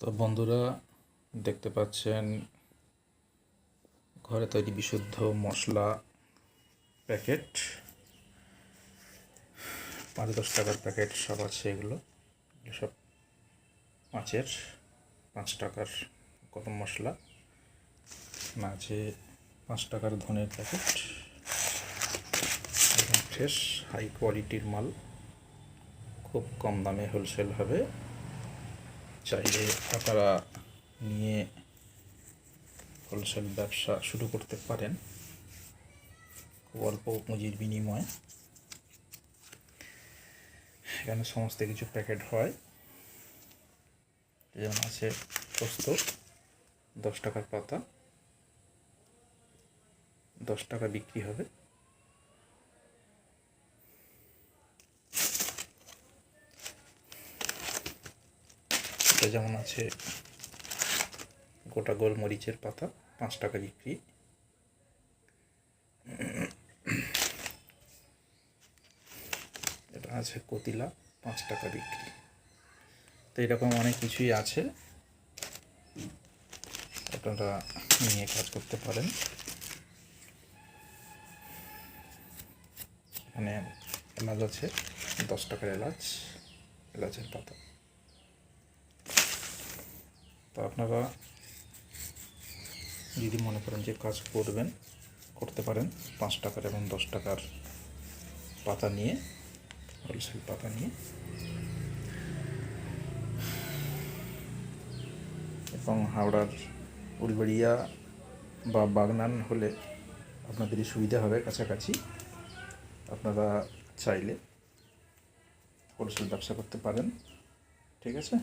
তো বন্ধুরা দেখতে পাচ্ছেন, ঘরে তৈরি বিশুদ্ধ মশলা প্যাকেট। পাঁচ দশ টাকার প্যাকেট সব আছে এগুলো। সব পাঁচের পাঁচ টাকার গরম মশলা। আছে পাঁচ টাকার ধনের প্যাকেট। ফ্রেশ হাই কোয়ালিটির মাল। খুব কম দামে হোলসেল হবে। চাইলে আপনারা নিয়ে হোলসেল ব্যবসা শুরু করতে পারেন। খুব অল্প পুঁজির বিনিময়ে। এখানে সমস্ত কিছু প্যাকেট হয়। যেমন আছে পোস্ত দশ টাকার পাতা। দশ টাকা বিক্রি হবে। এটা যেমন আছে গোটা গোলমরিচের পাতা, পাঁচ টাকা বিক্রি। এটা আছে কতিলা, পাঁচ টাকা বিক্রি। তো এরকম অনেক কিছুই আছে। আপনারা নিয়ে কাজ করতে পারেন। এখানে এলাচ আছে, দশ টাকার এলাচ, এলাচের পাতা। তো আপনারা যদি মনে করেন যে কাজ করবেন, করতে পারেন, পাঁচ টাকার এবং দশ টাকার পাতা নিয়ে হোলসেল পাতা নিয়ে। এবং হাওড়ার উলবেড়িয়া বা বাগনান হলে আপনাদেরই সুবিধা হবে কাছাকাছি। আপনারা চাইলে হোলসেল ব্যবসা করতে পারেন, ঠিক আছে?